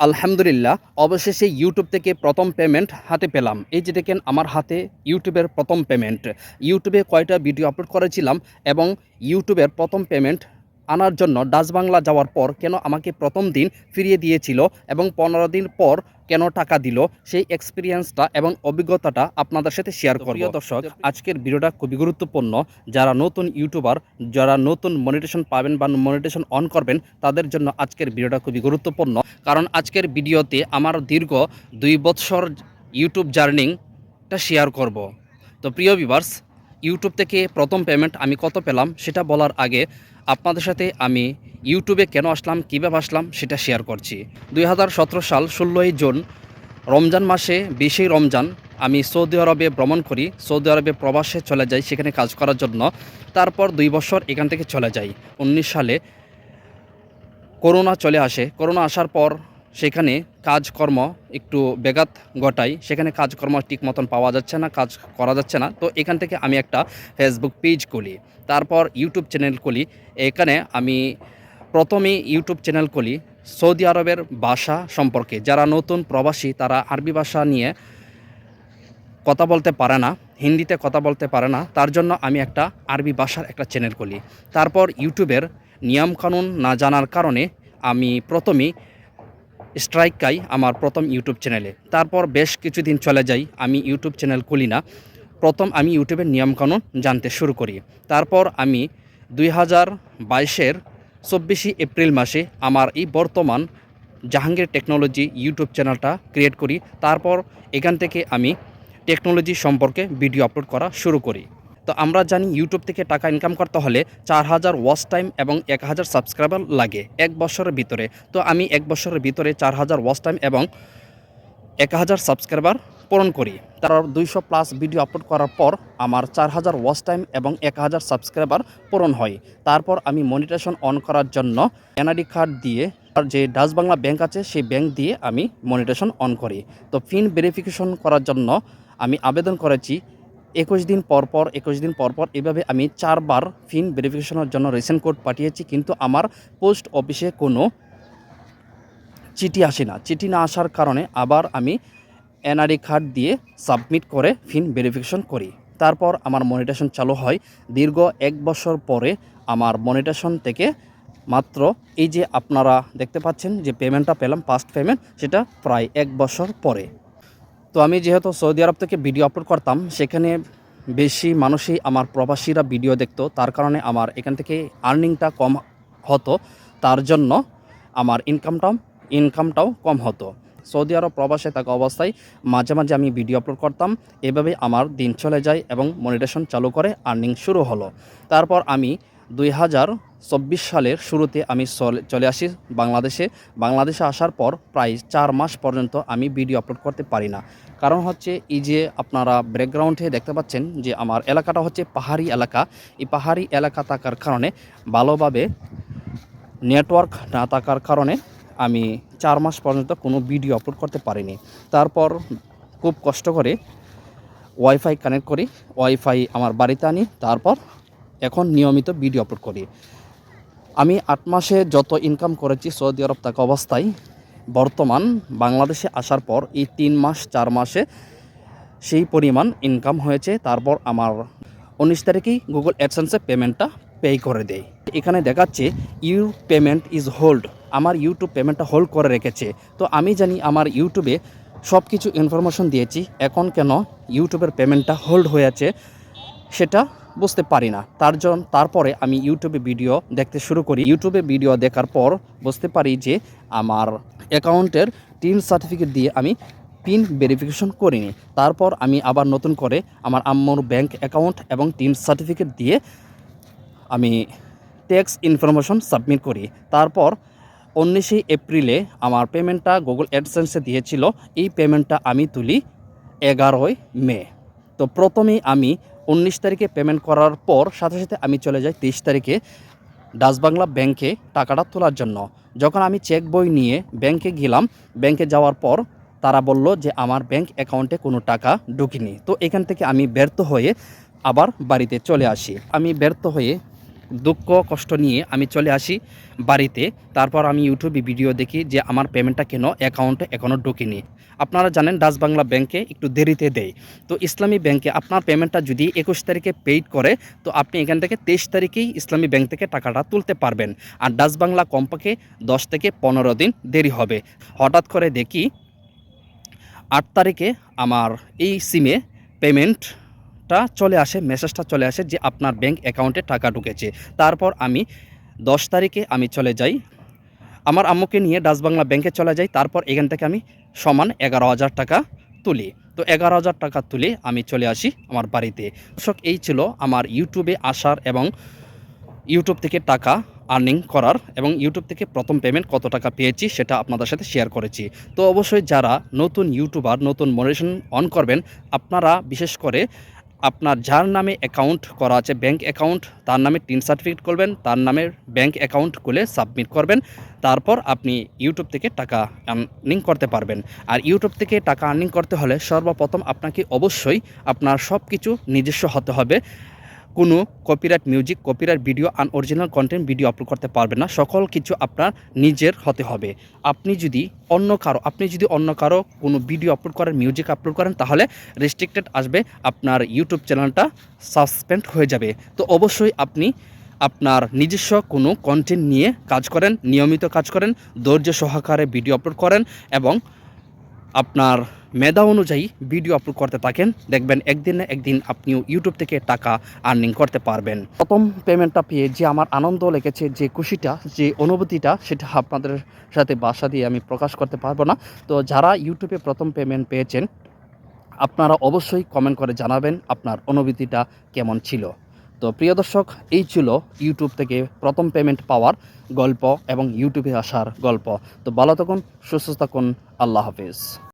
আলহামদুলিল্লাহ, অবশেষে ইউটিউব থেকে প্রথম পেমেন্ট হাতে পেলাম। এই যে দেখেন, আমার হাতে ইউটিউবের প্রথম পেমেন্ট ইউটিউবে কয়টা ভিডিও আপলোড করেছিলাম এবং ইউটিউবের প্রথম পেমেন্ট আনার জন্য ডাচ বাংলা যাওয়ার পর কেন আমাকে প্রথম দিন ফিরিয়ে দিয়েছিল এবং পনেরো দিন পর কেন টাকা দিল, সেই এক্সপিরিয়েন্সটা এবং অভিজ্ঞতাটা আপনাদের সাথে শেয়ার প্রিয় দর্শক, আজকের ভিডিওটা খুবই গুরুত্বপূর্ণ। যারা নতুন ইউটিউবার যারা নতুন মনিটেশন পাবেন বা মনিটেশন অন করবেন, তাদের জন্য আজকের ভিডিওটা খুবই গুরুত্বপূর্ণ। কারণ আজকের ভিডিওতে আমার দীর্ঘ দুই বৎসর ইউটিউব জার্নিংটা শেয়ার করব। তো প্রিয় ভিভার্স ইউটিউব থেকে প্রথম পেমেন্ট আমি কত পেলাম সেটা বলার আগে আপনাদের সাথে আমি ইউটিউবে কেন আসলাম, কীভাবে আসলাম সেটা শেয়ার করছি। দুই হাজার সতেরো সাল ষোলোই জুন, রমজান মাসে, বিশেই রমজান, আমি সৌদি আরবে ভ্রমণ করি। সৌদি আরবে প্রবাসে চলে যাই, সেখানে কাজ করার জন্য। তারপর দুই বছর এখান থেকে চলে যাই। উনিশ সালে করোনা চলে আসে। করোনা আসার পর সেখানে কাজকর্ম একটু বেগাত ঘটাই সেখানে কাজকর্ম ঠিক মতন পাওয়া যাচ্ছে না, কাজ করা যাচ্ছে না। তো এখান থেকে আমি একটা ফেসবুক পেজ খুলি, তারপর ইউটিউব চ্যানেল খুলি। এখানে আমি প্রথমে ইউটিউব চ্যানেল খুলি সৌদি আরবের ভাষা সম্পর্কে। যারা নতুন প্রবাসী, তারা আরবি ভাষা নিয়ে কথা বলতে পারে না, হিন্দিতে কথা বলতে পারে না। তার জন্য আমি একটা আরবি ভাষার একটা চ্যানেল খুলি। তারপর ইউটিউবের নিয়মকানুন না জানার কারণে আমি প্রথমেই স্ট্রাইক খাই আমার প্রথম ইউটিউব চ্যানেলে। তারপর বেশ কিছুদিন চলে যাই, আমি ইউটিউব চ্যানেল খুলি না। প্রথম আমি ইউটিউবের নিয়মকানুন জানতে শুরু করি। তারপর আমি দুই হাজার বাইশের চব্বিশে এপ্রিল মাসে আমার এই বর্তমান জাহাঙ্গীর টেকনোলজি ইউটিউব চ্যানেলটা ক্রিয়েট করি। তারপর এখান থেকে আমি টেকনোলজি সম্পর্কে ভিডিও আপলোড করা শুরু করি। তো আমরা জানি ইউটিউব থেকে টাকা ইনকাম করতে হলে চার হাজার ওয়াচ টাইম এবং এক হাজার সাবস্ক্রাইবার লাগে এক বছরের ভিতরে। তো আমি এক বছরের ভিতরে চার হাজার ওয়াচ টাইম এবং এক হাজার সাবস্ক্রাইবার পূরণ করি। তার দুইশো প্লাস ভিডিও আপলোড করার পর আমার চার হাজার ওয়াচ টাইম এবং এক হাজার সাবস্ক্রাইবার পূরণ হয়। তারপর আমি মনিটেশন অন করার জন্য এনআইডি কার্ড দিয়ে যে ডাচ বাংলা ব্যাংক আছে, সেই ব্যাংক দিয়ে আমি মনিটেশন অন করি। তো পিন ভেরিফিকেশন করার জন্য আমি আবেদন করেছি একুশ দিন পর পর, একুশ দিন পর পর এভাবে আমি চারবার ফিন ভেরিফিকেশনের জন্য রেশন কোড পাঠিয়েছি, কিন্তু আমার পোস্ট অফিসে কোনো চিঠি আসে না। চিঠি না আসার কারণে আবার আমি এনআরই কার্ড দিয়ে সাবমিট করে ফিন ভেরিফিকেশন করি। তারপর আমার মনিটেশন চালু হয়। দীর্ঘ এক বছর পরে আমার মনিটেশন থেকে মাত্র এই যে আপনারা দেখতে পাচ্ছেন যে পেমেন্টটা পেলাম ফার্স্ট পেমেন্ট সেটা প্রায় এক বছর পরে। তো আমি যেহেতু সৌদি আরব থেকে ভিডিও আপলোড করতাম, সেখানে বেশি মানুষই আমার প্রবাসীরা ভিডিও দেখতো। তার কারণে আমার এখান থেকে আর্নিংটা কম হতো। তার জন্য আমার ইনকামটাও ইনকামটাও কম হতো। সৌদি আরব প্রবাসে থাকা অবস্থায় মাঝে মাঝে আমি ভিডিও আপলোড করতাম। এভাবে আমার দিন চলে যায় এবং মনিটেশন চালু করে আর্নিং শুরু হলো। তারপর আমি দুই হাজার চব্বিশ সালের শুরুতে আমি চলে- আসি বাংলাদেশে। বাংলাদেশে আসার পর প্রায় চার মাস পর্যন্ত আমি ভিডিও আপলোড করতে পারি না। কারণ হচ্ছে এই যে আপনারা ব্যাকগ্রাউন্ডে দেখতে পাচ্ছেন যে আমার এলাকাটা হচ্ছে পাহাড়ি এলাকা। এই পাহাড়ি এলাকা থাকার কারণে ভালোভাবে নেটওয়ার্ক না থাকার কারণে আমি চার মাস পর্যন্ত কোনো ভিডিও আপলোড করতে পারিনি। তারপর খুব কষ্ট করে ওয়াইফাই কানেক্ট করি। ওয়াইফাই আমার বাড়িতে আনি। তারপর এখন নিয়মিত ভিডিও আপলোড করি। আমি আট মাসে যত ইনকাম করেছি সৌদি আরব থাকা অবস্থায়, বর্তমান বাংলাদেশে আসার পর এই তিন মাস, চার মাসে সেই পরিমাণ ইনকাম হয়েছে। তারপর আমার উনিশ তারিখেই গুগল অ্যাডসেন্সে পেমেন্টটা পে করে দেয়। এখানে দেখাচ্ছে ইউ পেমেন্ট ইজ হোল্ড আমার ইউটিউব পেমেন্টটা হোল্ড করে রেখেছে। তো আমি জানি আমার ইউটিউবে সব কিছু ইনফরমেশন দিয়েছি। এখন কেন ইউটিউবের পেমেন্টটা হোল্ড হয়ে আছে, সেটা বুঝতে পারি না। তার জন্য তারপরে আমি ইউটিউবে ভিডিও দেখতে শুরু করি। ইউটিউবে ভিডিও দেখার পর বুঝতে পারি যে আমার অ্যাকাউন্টের টিন সার্টিফিকেট দিয়ে আমি পিন ভেরিফিকেশন করিনি। তারপর আমি আবার নতুন করে আমার আম্মুর ব্যাংক অ্যাকাউন্ট এবং টিন সার্টিফিকেট দিয়ে আমি ট্যাক্স ইনফরমেশন সাবমিট করি। তারপর উনিশে এপ্রিলে আমার পেমেন্টটা গুগল অ্যাডসেন্সে দিয়েছিল। এই পেমেন্টটা আমি তুলি এগারোই মে। তো প্রথমেই আমি উনিশ তারিখে পেমেন্ট করার পর সাথে সাথে আমি চলে যাই তেইশ তারিখে ডাচ বাংলা ব্যাংকে টাকাটা তোলার জন্য। যখন আমি চেক বই নিয়ে ব্যাংকে গেলাম ব্যাংকে যাওয়ার পর তারা বলল যে আমার ব্যাংক অ্যাকাউন্টে কোনো টাকা ঢুকিনি। তো এখান থেকে আমি ব্যর্থ হয়ে আবার বাড়িতে চলে আসি। আমি ব্যর্থ হয়ে দুঃখ, কষ্ট নিয়ে আমি চলে আসি বাড়িতে। তারপর আমি ইউটিউবে ভিডিও দেখি যে আমার পেমেন্টটা কেন অ্যাকাউন্টে এখনও ঢোকেনি। আপনারা জানেন ডাচ বাংলা ব্যাংকে একটু দেরিতে দেয়। তো ইসলামী ব্যাংকে আপনার পেমেন্টটা যদি একুশ তারিখে পেইড করে, তো আপনি এখান থেকে তেইশ তারিখেই ইসলামী ব্যাংক থেকে টাকাটা তুলতে পারবেন। আর ডাচ বাংলা কম্পাকে দশ থেকে পনেরো দিন দেরি হবে। হঠাৎ করে দেখি আট তারিখে আমার এই সিমে পেমেন্টটা চলে আসে মেসেজটা চলে আসে যে আপনার ব্যাংক অ্যাকাউন্টে টাকা ঢুকেছে। তারপর আমি দশ তারিখে আমি চলে যাই, আমার আম্মুকে নিয়ে ডাচ বাংলা ব্যাংকে চলে যাই, তারপর এখান থেকে আমি সমান এগারো হাজার টাকা তুলি। তো এগারো হাজার টাকা তুলে আমি চলে আসি আমার বাড়িতে। দর্শক, এই ছিল আমার ইউটিউবে আসার এবং ইউটিউব থেকে টাকা আর্নিং করার এবং ইউটিউব থেকে প্রথম পেমেন্ট কত টাকা পেয়েছি সেটা আপনাদের সাথে শেয়ার করেছি। তো অবশ্যই যারা নতুন ইউটিউবার নতুন মনিটেশন অন করবেন, আপনারা বিশেষ করে আপনার যার নামে অ্যাকাউন্ট করা আছে ব্যাংক অ্যাকাউন্ট তার নামে টিন সার্টিফিকেট করবেন তার নামে ব্যাংক অ্যাকাউন্ট খুলে সাবমিট করবেন, তারপর আপনি ইউটিউব থেকে টাকা আর্নিং করতে পারবেন। আর ইউটিউব থেকে টাকা আর্নিং করতে হলে সর্বপ্রথম আপনাকে অবশ্যই আপনার সব কিছু নিজস্ব হতে হবে। কোনো copyright music copyright video unoriginal content video upload করতে পারবেন না। সকল কিছু আপনার নিজের হতে হবে। আপনি যদি অন্য কারও, আপনি যদি অন্য কারও কোনো ভিডিও আপলোড করেন মিউজিক আপলোড করেন, তাহলে রেস্ট্রিক্টেড আসবে, আপনার ইউটিউব চ্যানেলটা সাসপেন্ড হয়ে যাবে। তো অবশ্যই আপনি আপনার নিজস্ব কোনো কন্টেন্ট নিয়ে কাজ করেন, নিয়মিত কাজ করেন, ধৈর্য সহকারে ভিডিও আপলোড করেন এবং আপনার মেধা অনুযায়ী ভিডিও আপলোড করতে থাকেন। দেখবেন একদিন না একদিন আপনিও ইউটিউব থেকে টাকা আর্নিং করতে পারবেন। প্রথম পেমেন্টটা পেয়ে যে আমার আনন্দ লেগেছে, যে খুশিটা, যে অনুভূতিটা, সেটা আপনাদের সাথে বাসা দিয়ে আমি প্রকাশ করতে পারব না। তো যারা ইউটিউবে প্রথম পেমেন্ট পেয়েছেন, আপনারা অবশ্যই কমেন্ট করে জানাবেন আপনার অনুভূতিটা কেমন ছিল। তো প্রিয় দর্শক, এই ছিল ইউটিউব থেকে প্রথম পেমেন্ট পাওয়ার গল্প এবং ইউটিউবে আসার গল্প। তো ভালো থাকুন, সুস্থ থাকুন, আল্লাহ হাফিজ।